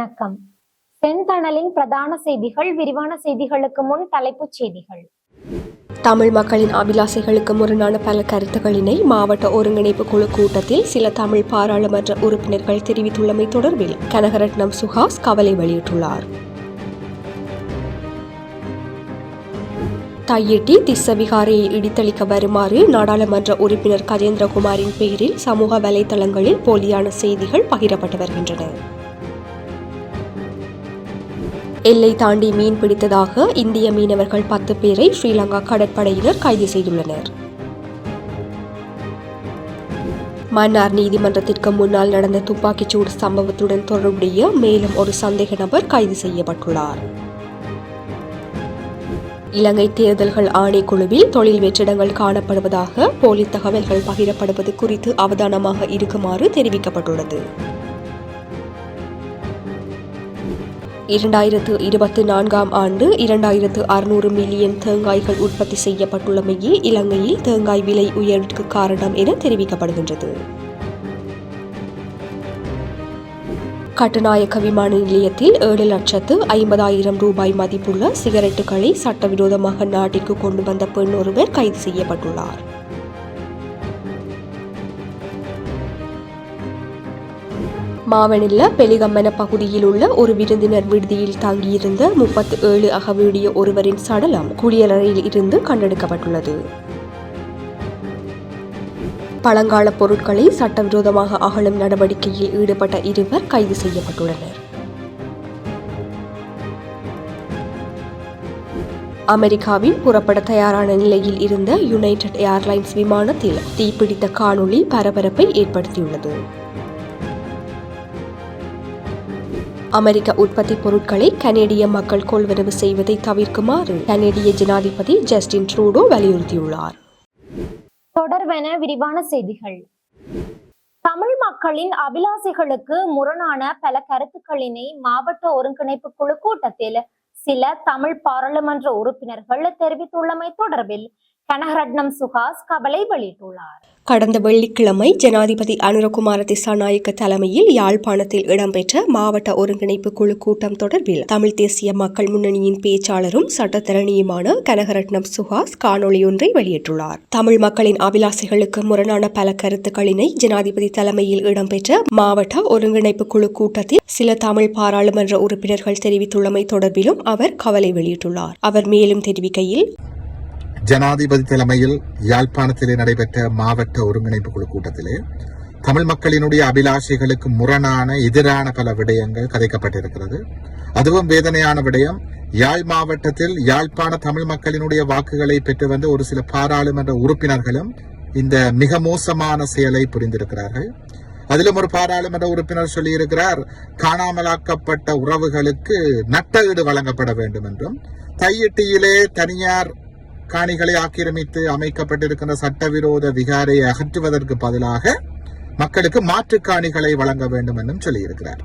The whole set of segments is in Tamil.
வணக்கம். செந்தணலின் பிரதான செய்திகள் விரிவான செய்திகளுக்கு முன் தலைப்புச் செய்திகள். தமிழ் மக்களின் அபிலாசைகளுக்கு முரணான பல கருத்துக்களினை மாவட்ட ஒருங்கிணைப்பு குழு கூட்டத்தில் சில தமிழ் பாராளுமன்ற உறுப்பினர்கள் தெரிவித்துள்ளமை தொடர்பில் கனகரட்னம் சுஹாஸ் கவலை வெளியிட்டுள்ளார். தையிட்டி திஸ்ஸவிகாரையை இடித்தளிக்க வருமாறு நாடாளுமன்ற உறுப்பினர் கஜேந்திரகுமாரின் பெயரில் சமூக வலைதளங்களில் போலியான செய்திகள் பகிரப்பட்டு வருகின்றன. எல்லை தாண்டி மீன் பிடித்ததாக இந்திய மீனவர்கள் பத்து பேரை ஸ்ரீலங்கா கடற்படையினர் கைது செய்துள்ளனர். மன்னார் நீதிமன்றத்திற்கு முன்னால் நடந்த துப்பாக்கிச்சூடு சம்பவத்துடன் தொடர்புடைய மேலும் ஒரு சந்தேக நபர் கைது செய்யப்பட்டுள்ளார். இலங்கை தேர்தல்கள் ஆணைக்குழுவில் தொழில் வெற்றிடங்கள் காணப்படுவதாக போலி தகவல்கள் பகிரப்படுவது குறித்து அவதானமாக இருக்குமாறு தெரிவிக்கப்பட்டுள்ளது. இரண்டாயிரத்து இருபத்தி நான்காம் ஆண்டு இரண்டாயிரத்து அறுநூறு மில்லியன் தேங்காய்கள் உற்பத்தி செய்யப்பட்டுள்ளமையே இலங்கையில் தேங்காய் விலை உயர்வுக்கு காரணம் என தெரிவிக்கப்படுகின்றது. கட்டுநாயக்க விமான நிலையத்தில் ஏழு லட்சத்து ஐம்பதாயிரம் ரூபாய் மதிப்புள்ள சிகரெட்டுகளை சட்டவிரோதமாக நாட்டிற்கு கொண்டு வந்த பெண் ஒருவர் கைது செய்யப்பட்டுள்ளார். மாவனில்ல பெலிகம்மன பகுதியில் உள்ள ஒரு விருந்தினர் விடுதியில் தங்கியிருந்த முப்பத்தி ஏழு அகவியுடைய ஒருவரின் சடலம் குடியலறையில் இருந்து கண்டெடுக்கப்பட்டுள்ளது. பழங்கால பொருட்களை சட்டவிரோதமாக அகழும் நடவடிக்கையில் ஈடுபட்ட இருவர் கைது செய்யப்பட்டுள்ளனர். அமெரிக்காவின் புறப்பட தயாரான நிலையில் இருந்த யுனைடெட் ஏர்லைன்ஸ் விமானத்தில் தீப்பிடித்த காணொளி பரபரப்பை ஏற்படுத்தியுள்ளது. அமெரிக்க உற்பத்தி பொருட்களை கனேடிய மக்கள் கொள்வனவு செய்வதை தவிர்க்குமாறு கனேடிய ஜனாதிபதி ஜஸ்டின் ட்ரூடோ வலியுறுத்தியுள்ளார். தொடர்வென விரிவான செய்திகள். தமிழ் மக்களின் அபிலாசைகளுக்கு முரணான பல கருத்துக்களினை மாவட்ட ஒருங்கிணைப்பு குழு கூட்டத்தில் சில தமிழ் பாராளுமன்ற உறுப்பினர்கள் தெரிவித்துள்ளமை தொடர்பில் கனகரட்னம் சுஹாஸ் கவலை வெளியிட்டுள்ளார். கடந்த வெள்ளிக்கிழமை ஜனாதிபதி அனுரகுமார திசாநாயக்க தலைமையில் யாழ்ப்பாணத்தில் இடம்பெற்ற மாவட்ட ஒருங்கிணைப்பு குழு கூட்டம் தொடர்பில் தமிழ் தேசிய மக்கள் முன்னணியின் பேச்சாளரும் சட்டத்தரணியுமான கனகரட்னம் சுஹாஸ் காணொளியொன்றை வெளியிட்டுள்ளார். தமிழ் மக்களின் அபிலாசைகளுக்கு முரணான பல கருத்துக்களினை ஜனாதிபதி தலைமையில் இடம்பெற்ற மாவட்ட ஒருங்கிணைப்பு குழு கூட்டத்தில் சில தமிழ் பாராளுமன்ற உறுப்பினர்கள் தெரிவித்துள்ளமை தொடர்பிலும் அவர் கவலை வெளியிட்டுள்ளார். அவர் மேலும் தெரிவிக்கையில் ஜனாதிபதி தலைமையில் யாழ்ப்பாணத்திலே நடைபெற்ற மாவட்ட ஒருங்கிணைப்பு குழு கூட்டத்திலே தமிழ் மக்களினுடைய அபிலாஷைகளுக்கு முரணான எதிரான பல விடயங்கள் கதைக்கப்பட்டிருக்கிறது. அதுவும் வேதனையான விடயம் யாழ் மாவட்டத்தில் யாழ்ப்பாண தமிழ் மக்களினுடைய வாக்குகளை பெற்று வந்த ஒரு சில பாராளுமன்ற உறுப்பினர்களும் இந்த மிக மோசமான செயலை புரிந்திருக்கிறார்கள். அதிலும் ஒரு பாராளுமன்ற உறுப்பினர் சொல்லியிருக்கிறார் காணாமலாக்கப்பட்ட உறவுகளுக்கு நட்ட ஈடு வழங்கப்பட வேண்டும் என்றும் தையிட்டியிலே தனியார் காணிகளை ஆக்கிரமித்து அமைக்கப்பட்டிருக்கின்ற சட்டவிரோத விகாரையை அகற்றுவதற்கு பதிலாக மக்களுக்கு மாற்று காணிகளை வழங்க வேண்டும் என்றும் சொல்லியிருக்கிறார்.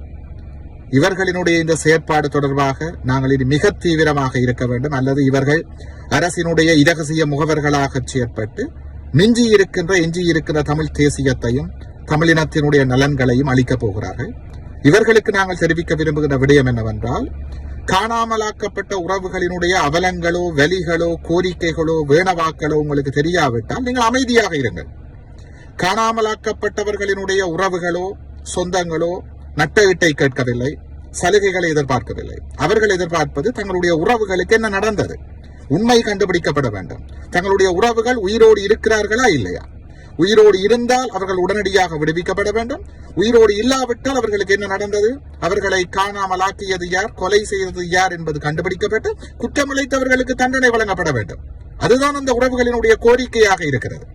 இவர்களினுடைய இந்த செயற்பாடு தொடர்பாக நாங்கள் இது மிக தீவிரமாக இருக்க வேண்டும். அல்லது இவர்கள் அரசினுடைய இதகசிய முகவர்களாக செயற்பட்டு மிஞ்சி இருக்கின்ற எஞ்சி இருக்கின்ற தமிழ் தேசியத்தையும் தமிழினத்தினுடைய நலன்களையும் அளிக்கப் போகிறார்கள். இவர்களுக்கு நாங்கள் தெரிவிக்க விரும்புகின்ற விடயம் என்னவென்றால் காணாமலாக்கப்பட்ட உறவுகளினுடைய அவலங்களோ வலிகளோ கோரிக்கைகளோ வேணவாக்களோ உங்களுக்கு தெரியாவிட்டால் நீங்கள் அமைதியாக இருங்கள். காணாமலாக்கப்பட்டவர்களினுடைய உறவுகளோ சொந்தங்களோ நட்டஈட்டை கேட்கவில்லை சலுகைகளை எதிர்பார்க்கவில்லை. அவர்கள் எதிர்பார்ப்பது தங்களுடைய உறவுகளுக்கு என்ன நடந்தது? உண்மை கண்டுபிடிக்கப்பட வேண்டும். தங்களுடைய உறவுகள் உயிரோடு இருக்கிறார்களா இல்லையா? உயிரோடு இருந்தால் அவர்கள் உடனடியாக விடுவிக்கப்பட வேண்டும். உயிரோடு இல்லாவிட்டால் அவர்களுக்கு என்ன நடந்தது? அவர்களை காணாமல் ஆக்கியது யார்? கொலை செய்தது யார் என்பது கண்டுபிடிக்கப்பட்டு குற்றமிழைத்தவர்களுக்கு தண்டனை வழங்கப்பட வேண்டும். அதுதான் அந்த உறவுகளினுடைய கோரிக்கையாக இருக்கிறது.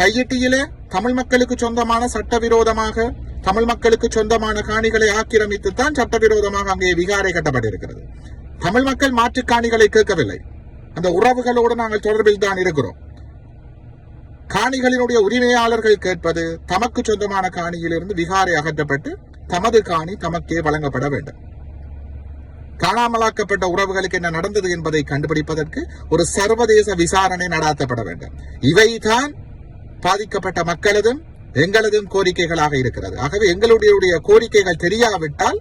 கையிட்டியிலே தமிழ் மக்களுக்கு சொந்தமான சட்டவிரோதமாக தமிழ் மக்களுக்கு சொந்தமான காணிகளை ஆக்கிரமித்து தான் சட்டவிரோதமாக அங்கே விகாரை கட்டப்பட்டிருக்கிறது. தமிழ் மக்கள் மாற்று காணிகளை கேட்கவில்லை. அந்த உறவுகளோடு நாங்கள் தொடர்பில் தான் இருக்கிறோம். காணிகளினுடைய உரிமையாளர்கள் கேட்பது தமக்கு சொந்தமான காணியிலிருந்து விகாரை அகற்றப்பட்டு தமது காணி தமக்கே வழங்கப்பட வேண்டும். காணாமலாக்கப்பட்ட உறவுகளுக்கு என்ன நடந்தது என்பதை கண்டுபிடிப்பதற்கு ஒரு சர்வதேச விசாரணை நடாத்தப்பட வேண்டும். இவைதான் பாதிக்கப்பட்ட மக்களதும் எங்களதும் கோரிக்கைகளாக இருக்கிறது. ஆகவே எங்களுடைய கோரிக்கைகள் தெரியாவிட்டால்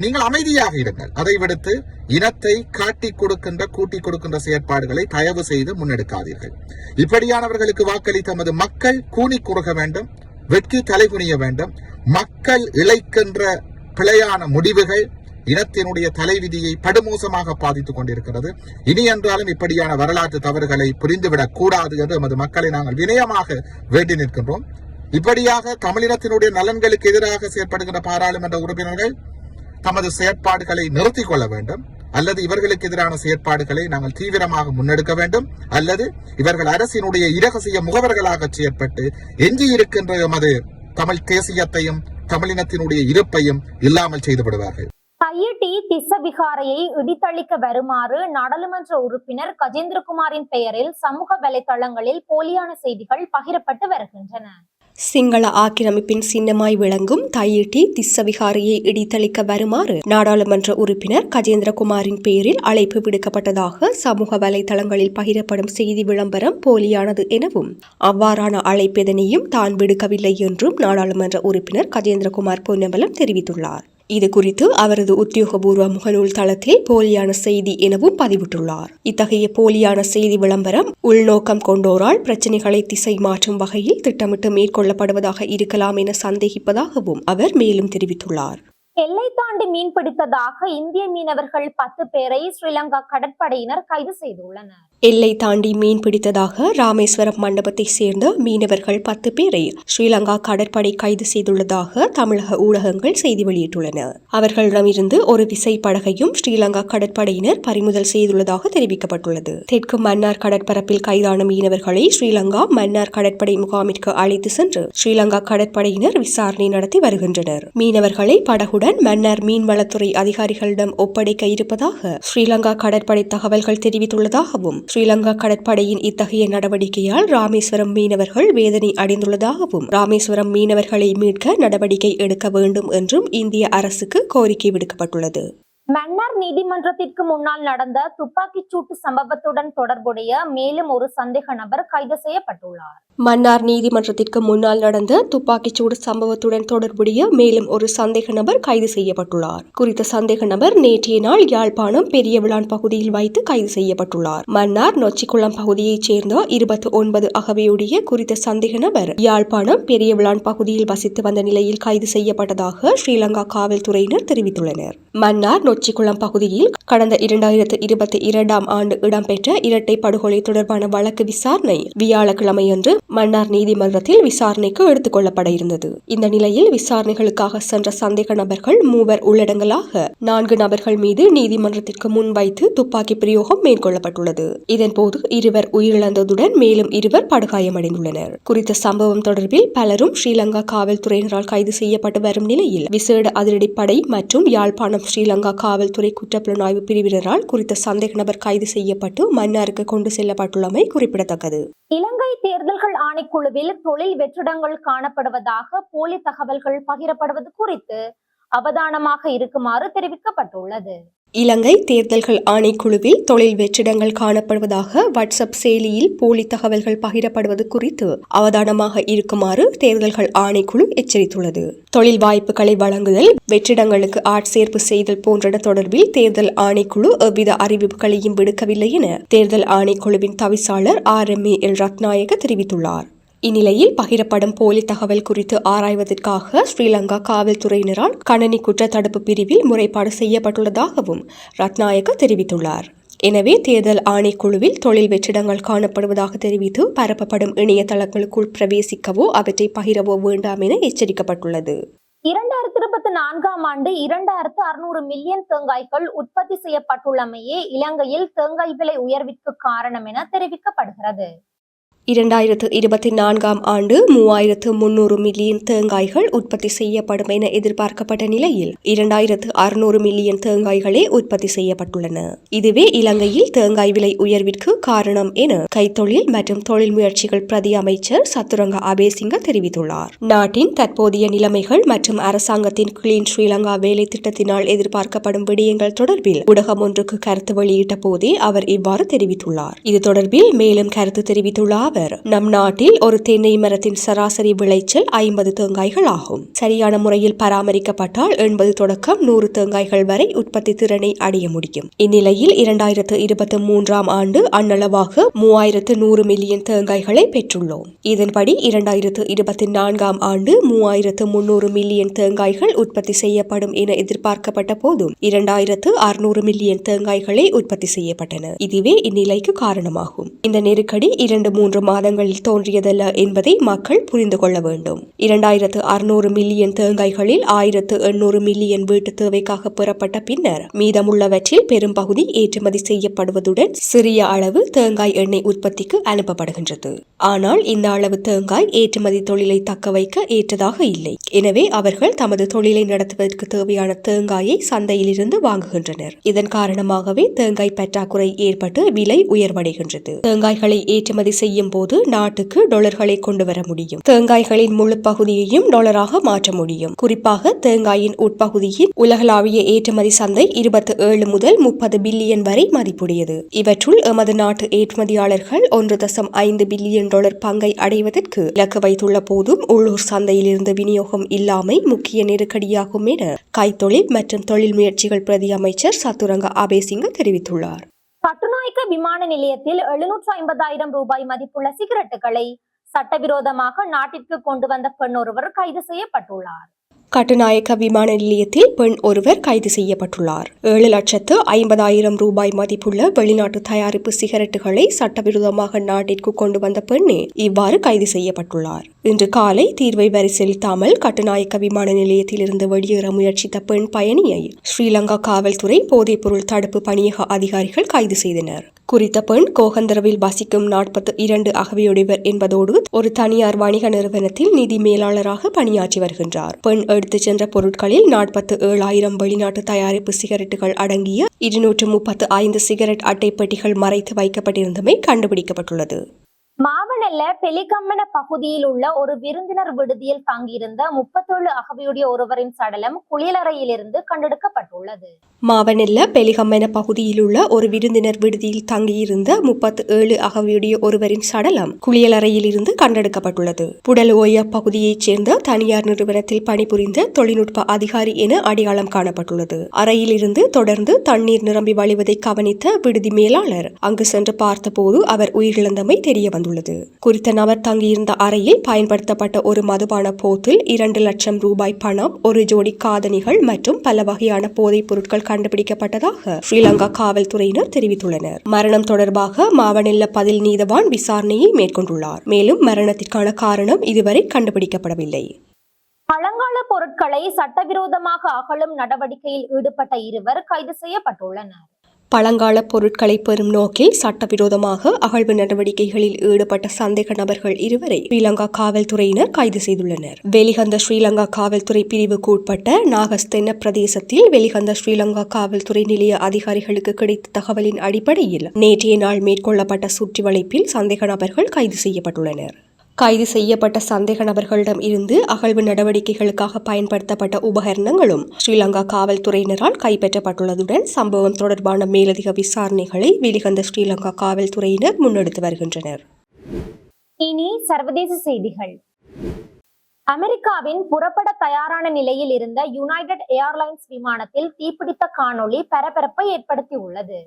நீங்கள் அமைதியாக இருங்கள். அதை விடுத்து இனத்தை காட்டிக் கொடுக்கின்ற கூட்டிக் கொடுக்கின்ற செயற்பாடுகளை தயவு செய்து முன்னெடுக்காதீர்கள். இப்படியானவர்களுக்கு வாக்களித்த நமது மக்கள் கூனி குறுக வேண்டும் வெட்கி தலைகுனிய வேண்டும். மக்கள் இழைக்கின்ற பிழையான முடிவுகள் இனத்தினுடைய தலைவிதியை படுமோசமாக பாதித்துக் கொண்டிருக்கிறது. இனி என்றாலும் இப்படியான வரலாற்று தவறுகளை புரிந்துவிடக் கூடாது என்று எமது மக்களை நாங்கள் வினயமாக வேண்டி நிற்கின்றோம். இப்படியாக தமிழினத்தினுடைய நலன்களுக்கு எதிராக செயற்படுகின்ற பாராளுமன்ற உறுப்பினர்கள் தமது செயற்பாடுகளை நிறுத்திக் கொள்ள வேண்டும். அல்லது இவர்களுக்கு எதிரான செயற்பாடுகளை நாங்கள் தீவிரமாக முன்னெடுக்க வேண்டும். அல்லது இவர்கள் அரசினுடைய இரகசிய முகவர்களாக செயற்பட்டு எஞ்சி இருக்கின்ற எமது தமிழ் தேசியத்தையும் தமிழினத்தினுடைய இருப்பையும் இல்லாமல் செய்து விடுவார்கள். கையிட்டி திசவிகாரையை இடித்தளிக்க வருமாறு நாடாளுமன்ற உறுப்பினர் கஜேந்திரகுமாரின் பெயரில் சமூக வலைதளங்களில் போலியான செய்திகள் பகிரப்பட்டு வருகின்றன. சிங்கள ஆக்கிரமிப்பின் சின்னமாய் விளங்கும் தையிட்டி திஸ்ஸவிகாரியை இடித்தளிக்க வருமாறு நாடாளுமன்ற உறுப்பினர் கஜேந்திரகுமாரின் பெயரில் அழைப்பு விடுக்கப்பட்டதாக சமூக வலைதளங்களில் பகிரப்படும் செய்தி விளம்பரம் போலியானது எனவும் அவ்வாறான அழைப்பெதனையும் தான் விடுக்கவில்லை என்றும் நாடாளுமன்ற உறுப்பினர் கஜேந்திரகுமார் பொன்னம்பலம் தெரிவித்துள்ளார். இது குறித்து அவரது உத்தியோகபூர்வ முகநூல் தளத்தில் போலியான செய்தி எனவும் பதிவிட்டுள்ளார். இத்தகைய போலியான செய்தி விளம்பரம் உள்நோக்கம் கொண்டோரால் பிரச்சினைகளை திசை மாற்றும் வகையில் திட்டமிட்டு மேற்கொள்ளப்படுவதாக இருக்கலாம் என சந்தேகிப்பதாகவும் அவர் மேலும் தெரிவித்துள்ளார். எல்லை தாண்டி மீன் பிடித்ததாக இந்திய மீனவர்கள் பத்து பேரை ஸ்ரீலங்கா கடற்படையினர் கைது செய்துள்ளனர். எல்லை தாண்டி மீன் பிடித்ததாக ராமேஸ்வரம் மண்டபத்தை சேர்ந்த மீனவர்கள் பத்து பேரை ஸ்ரீலங்கா கடற்படை கைது செய்துள்ளதாக தமிழக ஊடகங்கள் செய்தி வெளியிட்டுள்ளன. அவர்களிடமிருந்து ஒரு விசை படகையும் ஸ்ரீலங்கா கடற்படையினர் பறிமுதல் செய்துள்ளதாக தெரிவிக்கப்பட்டுள்ளது. தெற்கு மன்னார் கடற்பரப்பில் கைதான மீனவர்களை ஸ்ரீலங்கா மன்னார் கடற்படை முகாமிற்கு அழைத்து சென்று ஸ்ரீலங்கா கடற்படையினர் விசாரணை நடத்தி வருகின்றனர். மீனவர்களை படகு உடன் மன்னர் மீன்வளத்துறை அதிகாரிகளிடம் ஒப்படைக்க இருப்பதாக ஸ்ரீலங்கா கடற்படை தகவல்கள் தெரிவித்துள்ளதாகவும் ஸ்ரீலங்கா கடற்படையின் இத்தகைய நடவடிக்கையால் ராமேஸ்வரம் மீனவர்கள் வேதனை அடைந்துள்ளதாகவும் ராமேஸ்வரம் மீனவர்களை மீட்க நடவடிக்கை எடுக்க வேண்டும் என்றும் இந்திய அரசுக்கு கோரிக்கை விடுக்கப்பட்டுள்ளது. மன்னார் நீதிமன்றத்திற்கு முன்னால் நடந்த துப்பாக்கிச் சூட்டு சம்பவத்துடன் தொடர்புடைய மேலும் ஒரு சந்தேக நபர் கைது செய்யப்பட்டுள்ளார். மன்னார் நீதிமன்றத்திற்கு முன்னால் நடந்த துப்பாக்கிச்சூடு சம்பவத்துடன் தொடர்புடைய மேலும் ஒரு சந்தேக நபர் கைது செய்யப்பட்டுள்ளார். குறித்த சந்தேக நபர் நேற்றைய நாள் யாழ்ப்பாணம் பெரிய விளான் பகுதியில் வைத்து கைது செய்யப்பட்டுள்ளார். மன்னார் நொச்சிக்குளம் பகுதியைச் சேர்ந்த இருபத்தி ஒன்பது அகவையுடைய குறித்த சந்தேக நபர் யாழ்ப்பாணம் பெரிய விளான் பகுதியில் வசித்து வந்த நிலையில் கைது செய்யப்பட்டதாக ஸ்ரீலங்கா காவல்துறையினர் தெரிவித்துள்ளனர். மன்னார் நொச்சிக்குளம் பகுதியில் கடந்த இரண்டாயிரத்து இருபத்தி இரண்டாம் ஆண்டு இடம்பெற்ற இரட்டை படுகொலை தொடர்பான வழக்கு விசாரணை வியாழக்கிழமையன்று மன்னார் நீதிமன்றத்தில் விசாரணைக்கு எடுத்துக் கொள்ளப்பட இருந்தது இந்த நிலையில் விசாரணைகளுக்காக சென்ற சந்தேக நபர்கள் மூவர் உள்ளடங்கலாக நான்கு நபர்கள் மீது நீதிமன்றத்திற்கு முன் வைத்து துப்பாக்கி பிரயோகம் மேற்கொள்ளப்பட்டுள்ளது. இதன்போது இருவர் உயிரிழந்ததுடன் மேலும் இருவர் படுகாயமடைந்துள்ளனர். குறித்த சம்பவம் தொடர்பில் பலரும் ஸ்ரீலங்கா காவல்துறையினரால் கைது செய்யப்பட்டு வரும் நிலையில் விசேட அதிரடிப்படை மற்றும் யாழ்ப்பாணம் ஸ்ரீலங்கா காவல்துறை குற்றப்புலனாய்வு பிரிவினரால் குறித்த சந்தேக நபர் கைது செய்யப்பட்டு மன்னாருக்கு கொண்டு செல்லப்பட்டுள்ளமை குறிப்பிடத்தக்கது. இலங்கை தேர்தல்கள் ஆணைக்குழுவில் தொழில் வெற்றிடங்கள் காணப்படுவதாக போலி தகவல்கள் பகிரப்படுவது குறித்து அவதானமாக இருக்குமாறு தெரிவிக்கப்பட்டுள்ளது. இலங்கை தேர்தல்கள் ஆணைக்குழுவில் தொழில் வெற்றிடங்கள் காணப்படுவதாக வாட்ஸ்அப் செயலியில் போலி தகவல்கள் பகிரப்படுவது குறித்து அவதானமாக இருக்குமாறு தேர்தல்கள் ஆணைக்குழு எச்சரித்துள்ளது. தொழில் வாய்ப்புகளை வழங்குதல் வெற்றிடங்களுக்கு ஆட்சேர்ப்பு செய்தல் போன்றன தொடர்பில் தேர்தல் ஆணைக்குழு எவ்வித அறிவிப்புகளையும் விடுக்கவில்லை என தேர்தல் ஆணைக்குழுவின் தவிசாளர் R M A L Rathnayake தெரிவித்துள்ளார். இந்நிலையில் பகிரப்படும் போலி தகவல் குறித்து ஆராய்வதற்காக ஸ்ரீலங்கா காவல்துறையினரால் கணனி குற்றத்தடுப்பு பிரிவில் முறைப்பாடு செய்யப்பட்டுள்ளதாகவும் ரத்நாயக்க தெரிவித்துள்ளார். எனவே தேர்தல் ஆணைக்குழுவில் தொழில் வெற்றிடங்கள் காணப்படுவதாக தெரிவித்து பரப்பப்படும் இணையதளங்களுக்குள் பிரவேசிக்கவோ அவற்றை பகிரவோ வேண்டாம் என எச்சரிக்கப்பட்டுள்ளது. இரண்டாயிரத்தி இருபத்தி நான்காம் ஆண்டு இரண்டாயிரத்து அறுநூறு மில்லியன் தேங்காய்கள் உற்பத்தி செய்யப்பட்டுள்ளமையே இலங்கையில் தேங்காய் விலை உயர்விற்கு காரணம் என தெரிவிக்கப்படுகிறது. இரண்டாயிரத்து இருபத்தி நான்காம் ஆண்டு மூவாயிரத்து முன்னூறு மில்லியன் தேங்காய்கள் உற்பத்தி செய்யப்படும் என எதிர்பார்க்கப்பட்ட நிலையில் இரண்டாயிரத்து அறுநூறு மில்லியன் தேங்காய்களே உற்பத்தி செய்யப்பட்டுள்ளன. இதுவே இலங்கையில் தேங்காய் விலை உயர்விற்கு காரணம் என கைத்தொழில் மற்றும் தொழில் முயற்சிகள் பிரதி அமைச்சர் சத்துரங்க அபேசிங்க தெரிவித்துள்ளார். நாட்டின் தற்போதைய நிலைமைகள் மற்றும் அரசாங்கத்தின் கிளீன் ஸ்ரீலங்கா வேலை திட்டத்தினால் எதிர்பார்க்கப்படும் விடயங்கள் தொடர்பில் ஊடகம் ஒன்றுக்கு கருத்து வெளியிட்ட போதே அவர் இவ்வாறு தெரிவித்துள்ளார். இது தொடர்பில் மேலும் கருத்து தெரிவித்துள்ள அவர் அவர் நம் நாட்டில் ஒரு தென்னை மரத்தின் சராசரி விளைச்சல் ஐம்பது தேங்காய்கள் ஆகும். சரியான முறையில் பராமரிக்கப்பட்டால் எண்பது தொடக்கம் நூறு தேங்காய்கள் வரை உற்பத்தி திறனை அடைய முடியும். இந்நிலையில் இரண்டாயிரத்து இருபத்தி மூன்றாம் ஆண்டு அண்ணளவாக மூவாயிரத்து நூறு மில்லியன் தேங்காய்களை பெற்றுள்ளோம். இதன்படி இரண்டாயிரத்து இருபத்தி நான்காம் ஆண்டு மூவாயிரத்து முன்னூறு மில்லியன் தேங்காய்கள் உற்பத்தி செய்யப்படும் என எதிர்பார்க்கப்பட்ட போதும் இரண்டாயிரத்து அறுநூறு மில்லியன் தேங்காய்களே உற்பத்தி செய்யப்பட்டன. இதுவே இந்நிலைக்கு காரணமாகும். இந்த நெருக்கடி இரண்டு மூன்று மாதங்களில் தோன்றியதல்ல என்பதை மக்கள் புரிந்து கொள்ள வேண்டும். இரண்டாயிரத்து அறுநூறு மில்லியன் தேங்காய்களில் ஆயிரத்து எண்ணூறு மில்லியன் வீட்டு தேவைக்காக பெறப்பட்ட பின்னர் மீதமுள்ளவற்றில் பெரும்பகுதி ஏற்றுமதி செய்யப்படுவதுடன் சிறிய அளவு தேங்காய் எண்ணெய் உற்பத்திக்கு அனுப்பப்படுகின்றது. ஆனால் இந்த அளவு தேங்காய் ஏற்றுமதி தொழிலை தக்க வைக்க ஏற்றதாக இல்லை. எனவே அவர்கள் தமது தொழிலை நடத்துவதற்கு தேவையான தேங்காயை சந்தையிலிருந்து வாங்குகின்றனர். இதன் காரணமாகவே தேங்காய் பற்றாக்குறை ஏற்பட்டு விலை உயர்வடைகின்றது. தேங்காய்களை ஏற்றுமதி செய்யும் போது நாட்டுக்கு டொலர்களை கொண்டு வர முடியும். தேங்காய்களின் முழு பகுதியையும் டொலராக மாற்ற முடியும். குறிப்பாக தேங்காயின் உட்பகுதியின் உலகளாவிய ஏற்றுமதி சந்தை இருபத்தி ஏழு முதல் முப்பது பில்லியன் வரை மதிப்புடையது. இவற்றுள் எமது நாட்டு ஏற்றுமதியாளர்கள் ஒன்று தசம் ஐந்து பில்லியன் டாலர் பங்கை அடைவதற்கு இலக்கு வைத்துள்ள போதும் உள்ளூர் சந்தையிலிருந்து விநியோகம் இல்லாமை முக்கிய நெருக்கடியாகும் என கைத்தொழில் மற்றும் தொழில் முயற்சிகள் பிரதி அமைச்சர் சத்துரங்க அபேசிங்க தெரிவித்துள்ளார். கட்டுநாயக்க விமான நிலையத்தில் எழுநூற்று ஐம்பதாயிரம் ரூபாய் மதிப்புள்ள சிகரெட்டுகளை சட்டவிரோதமாக நாட்டிற்கு கொண்டு வந்த பெண் ஒருவர் கைது செய்யப்பட்டுள்ளார். கட்டுநாயக்க விமான நிலையத்தில் பெண் ஒருவர் கைது செய்யப்பட்டுள்ளார். ஏழு லட்சத்து ஐம்பதாயிரம் ரூபாய் மதிப்புள்ள வெளிநாட்டு தயாரிப்பு சிகரெட்டுகளை சட்டவிரோதமாக நாட்டிற்கு கொண்டு வந்த பெண்ணே இவ்வாறு கைது செய்யப்பட்டுள்ளார். இன்று காலை தீர்வை வரி செலுத்தாமல் கட்டுநாயக்க விமான நிலையத்தில் இருந்து வெளியேற முயற்சித்த பெண் பயணியை ஸ்ரீலங்கா காவல்துறை போதைப்பொருள் தடுப்பு பணியக அதிகாரிகள் கைது செய்தனர். குறித்த பெண் கோகந்தரவில் வசிக்கும் நாற்பத்தி இரண்டு அகவையுடையவர் என்பதோடு ஒரு தனியார் வணிக நிறுவனத்தில் நிதி மேலாளராக பணியாற்றி வருகின்றார். பெண் எடுத்துச் சென்ற பொருட்களில் நாற்பத்து ஏழாயிரம் வெளிநாட்டு தயாரிப்பு சிகரெட்டுகள் அடங்கிய இருநூற்று முப்பத்து ஐந்து சிகரெட் அட்டை பெட்டிகள் மறைத்து வைக்கப்பட்டிருந்தமை கண்டுபிடிக்கப்பட்டுள்ளது. மாவனல்ல பெலிகம்மன பகுதியில் உள்ள ஒரு விருந்தினர் விடுதியில் தங்கியிருந்த முப்பத்தேழு அகவையுடைய ஒருவரின் சடலம் குளியலறையிலிருந்து கண்டெடுக்கப்பட்டுள்ளது. மாவனெல்ல பெலிகம்மன பகுதியில் உள்ள ஒரு விருந்தினர் விடுதியில் தங்கியிருந்த முப்பத்து ஏழு அகவையுடைய ஒருவரின் சடலம் குளியலறையில் இருந்து கண்டெடுக்கப்பட்டுள்ளது. புடலோய பகுதியைச் சேர்ந்த தனியார் நிறுவனத்தில் பணிபுரிந்த தொழில்நுட்ப அதிகாரி என அடையாளம் காணப்பட்டுள்ளது. அறையில் இருந்து தொடர்ந்து தண்ணீர் நிரம்பி வழிவதை கவனித்த விடுதி மேலாளர் அங்கு சென்று பார்த்தபோது அவர் உயிரிழந்தமை தெரிய வந்துள்ளது குறித்த நபர் தங்கியிருந்த அறையில் பயன்படுத்தப்பட்ட ஒரு மதுபான போத்தில் இரண்டு லட்சம் ரூபாய் பணம் ஒரு ஜோடி காதணிகள் மற்றும் பல வகையான போதைப் பொருட்கள் கண்டுபிடிக்கப்பட்டதாக ஸ்ரீலங்கா காவல்துறையினர் தெரிவித்துள்ளனர். மரணம் தொடர்பாக மாவனெல்ல பதில் நீதவான் விசாரணையை மேற்கொண்டுள்ளார். மேலும் மரணத்திற்கான காரணம் இதுவரை கண்டுபிடிக்கப்படவில்லை. பழங்கால பொருட்களை சட்டவிரோதமாக அகழும் நடவடிக்கையில் ஈடுபட்ட இருவர் கைது செய்யப்பட்டுள்ளனர். பழங்கால பொருட்களை பெறும் நோக்கில் சட்டவிரோதமாக அகழ்வு நடவடிக்கைகளில் ஈடுபட்ட சந்தேக நபர்கள் இருவரை ஸ்ரீலங்கா காவல்துறையினர் கைது செய்துள்ளனர். வெளிகந்த ஸ்ரீலங்கா காவல்துறை பிரிவுக்கு உட்பட்ட நாகஸ்தென்ன பிரதேசத்தில் வெளிகந்த ஸ்ரீலங்கா காவல்துறை நிலைய அதிகாரிகளுக்கு கிடைத்த தகவலின் அடிப்படையில் நேற்றைய நாள் மேற்கொள்ளப்பட்ட சுற்றி வளைப்பில் சந்தேக நபர்கள் கைது செய்யப்பட்டுள்ளனர். கைது செய்யப்பட்ட சந்தேக நபர்களிடம் இருந்து அகழ்வு நடவடிக்கைகளுக்காக பயன்படுத்தப்பட்ட உபகரணங்களும் ஸ்ரீலங்கா காவல்துறையினரால் கைப்பற்றப்பட்டுள்ளதுடன் சம்பவம் தொடர்பான மேலதிக விசாரணைகளை வெளிகந்த ஸ்ரீலங்கா காவல்துறையினர் முன்னெடுத்து வருகின்றனர். இனி சர்வதேச செய்திகள். அமெரிக்காவின் புறப்பட தயாரான நிலையில் இருந்த யுனைடெட் ஏர்லைன்ஸ் விமானத்தில் தீப்பிடித்த காணொளி பரபரப்பை ஏற்படுத்தியுள்ளது.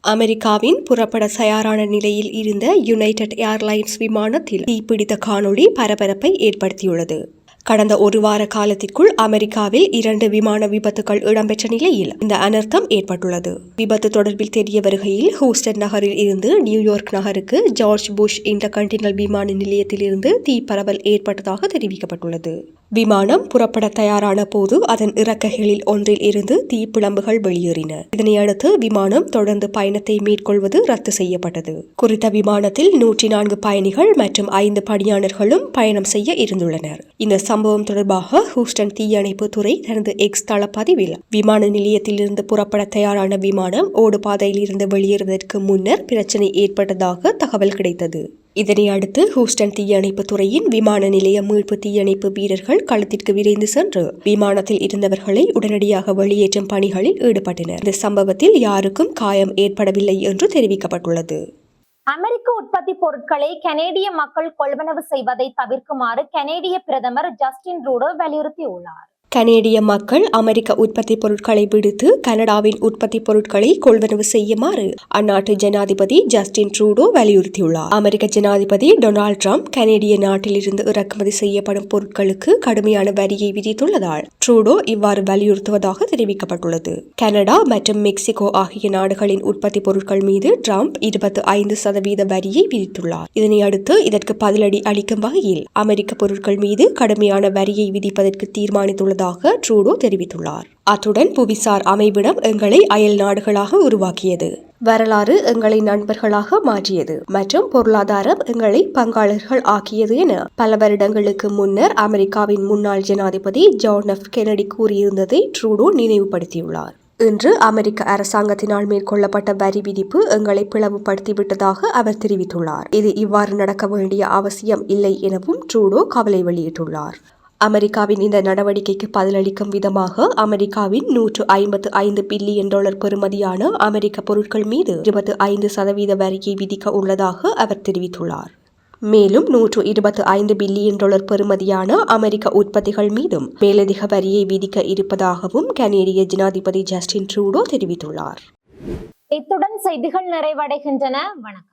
அமெரிக்காவின் புறப்பட தயாரான நிலையில் இருந்த யுனைடெட் ஏர்லைன்ஸ் விமானத்தில் தீப்பிடித்த காணொளி பரபரப்பை ஏற்படுத்தியுள்ளது. கடந்த ஒரு வார காலத்திற்குள் அமெரிக்காவில் இரண்டு விமான விபத்துகள் இடம்பெற்ற நிலையில் இந்த அனர்த்தம் ஏற்பட்டுள்ளது. விபத்து தொடர்பில் தெரிய வருகையில் ஹூஸ்டன் நகரில் இருந்து நியூயார்க் நகருக்கு ஜார்ஜ் புஷ் இன்டர்கண்டினல் விமான நிலையத்தில் இருந்து தீ பரவல் ஏற்பட்டதாக தெரிவிக்கப்பட்டுள்ளது. விமானம் புறப்பட தயாரான போது அதன் இறக்கைகளில் ஒன்றில் இருந்து தீப்பிழம்புகள் வெளியேறின. இதனையடுத்து விமானம் தொடர்ந்து பயணத்தை மேற்கொள்வது ரத்து செய்யப்பட்டது. குறித்த விமானத்தில் நூற்றி நான்கு பயணிகள் மற்றும் ஐந்து பணியாளர்களும் பயணம் செய்ய இருந்துள்ளனர். இந்த சம்பவம் தொடர்பாக ஹூஸ்டன் தீயணைப்பு துறை தனது எக்ஸ் தள பதிவில் விமான நிலையத்தில் இருந்து புறப்பட தயாரான விமானம் ஓடுபாதையில் இருந்து வெளியேறுவதற்கு முன்னர் பிரச்சனை ஏற்பட்டதாக தகவல் கிடைத்தது. இதனை அடுத்து ஹூஸ்டன் தீயணைப்பு துறையின் விமான நிலைய மீட்பு தீயணைப்பு வீரர்கள் களத்திற்கு விரைந்து சென்று விமானத்தில் இருந்தவர்களை உடனடியாக வெளியேற்றும் பணிகளில் ஈடுபட்டனர். இந்த சம்பவத்தில் யாருக்கும் காயம் ஏற்படவில்லை என்று தெரிவிக்கப்பட்டுள்ளது. அமெரிக்க உற்பத்தி பொருட்களை கனேடிய மக்கள் கொள்வனவு செய்வதை தவிர்க்குமாறு கனேடிய பிரதமர் ஜஸ்டின் ரூடோ வலியுறுத்தியுள்ளார். கனேடிய மக்கள் அமெரிக்க உற்பத்தி பொருட்களை விடுத்து கனடாவின் உற்பத்தி பொருட்களை கொள்வனவு செய்யுமாறு அந்நாட்டு ஜனாதிபதி ஜஸ்டின் ட்ரூடோ வலியுறுத்தியுள்ளார். அமெரிக்க ஜனாதிபதி டொனால்ட் ட்ரம்ப் கனேடிய நாட்டிலிருந்து இறக்குமதி செய்யப்படும் பொருட்களுக்கு கடுமையான வரியை விதித்துள்ளதால் ட்ரூடோ இவ்வாறு வலியுறுத்துவதாக தெரிவிக்கப்பட்டுள்ளது. கனடா மற்றும் மெக்சிகோ ஆகிய நாடுகளின் உற்பத்தி பொருட்கள் மீது ட்ரம்ப் இருபத்தி ஐந்து சதவீத வரியை விதித்துள்ளார். இதனை அடுத்து இதற்கு பதிலடி அளிக்கும் வகையில் அமெரிக்க பொருட்கள் மீது கடுமையான வரியை விதிப்பதற்கு தீர்மானித்துள்ளது தீர்மானித்துள்ளதாக ட்ரூடோ தெரிவித்துள்ளார். அத்துடன் புவிசார் அமைவிடம் எங்களை அயல் நாடுகளாக உருவாக்கியது. வரலாறு எங்களை நண்பர்களாக மாற்றியது மற்றும் பொருளாதாரம் எங்களை பங்காளர்கள் ஆக்கியது என பல வருடங்களுக்கு முன்னர் அமெரிக்காவின் முன்னாள் ஜனாதிபதி ஜான் எஃப் கெனடி கூறியிருந்ததை ட்ரூடோ நினைவுபடுத்தியுள்ளார். இன்று அமெரிக்க அரசாங்கத்தினால் மேற்கொள்ளப்பட்ட வரி விதிப்பு எங்களை பிளவுபடுத்திவிட்டதாக அவர் தெரிவித்துள்ளார். இது இவ்வாறு நடக்க வேண்டிய அவசியம் இல்லை எனவும் ட்ரூடோ கவலை வெளியிட்டுள்ளார். அமெரிக்காவின் இந்த நடவடிக்கைக்கு பதிலளிக்கும் விதமாக அமெரிக்காவின் நூற்று ஐம்பத்து ஐந்து பில்லியன் டாலர் பெறுமதியான அமெரிக்க பொருட்கள் மீது இருபத்து ஐந்து சதவீத வரியை விதிக்க உள்ளதாக அவர் தெரிவித்துள்ளார். மேலும் நூற்று இருபத்து ஐந்து பில்லியன் டாலர் பெறுமதியான அமெரிக்க உற்பத்திகள் மீதும் மேலதிக வரியை விதிக்க இருப்பதாகவும் கனேடிய ஜனாதிபதி ஜஸ்டின் ட்ரூடோ தெரிவித்துள்ளார். இத்துடன் செய்திகள் நிறைவடைகின்றன. வணக்கம்.